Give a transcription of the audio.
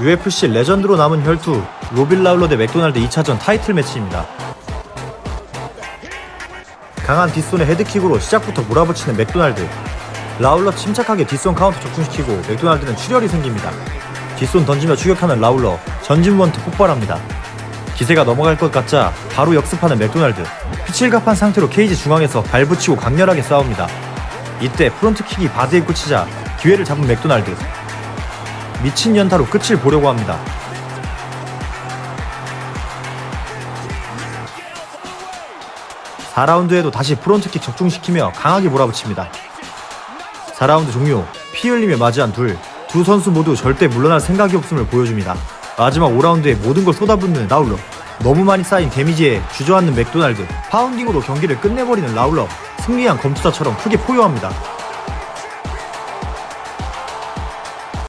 UFC 레전드로 남은 혈투 로빌 라울러 대 맥도날드 2차전 타이틀 매치입니다. 강한 뒷손의 헤드킥으로 시작부터 몰아붙이는 맥도날드. 라울러 침착하게 뒷손 카운터 적중시키고 맥도날드는 출혈이 생깁니다. 뒷손 던지며 추격하는 라울러, 전진 원트 폭발합니다. 기세가 넘어갈 것 같자 바로 역습하는 맥도날드. 피칠갑한 상태로 케이지 중앙에서 발붙이고 강렬하게 싸웁니다. 이때 프론트킥이 바디에 꽂히자 기회를 잡은 맥도날드. 미친 연타로 끝을 보려고 합니다. (4라운드에도) 다시 프론트킥 적중시키며 강하게 몰아붙입니다. 4라운드 종료 피 흘리며 맞이한 둘 두 선수 모두 절대 물러날 생각이 없음을 보여줍니다. 마지막 5라운드에 모든 걸 쏟아붓는 라울러 너무 많이 쌓인 데미지에 주저앉는 맥도날드 파운딩으로 경기를 끝내버리는 라울러 승리한 검투사처럼 크게 포효합니다.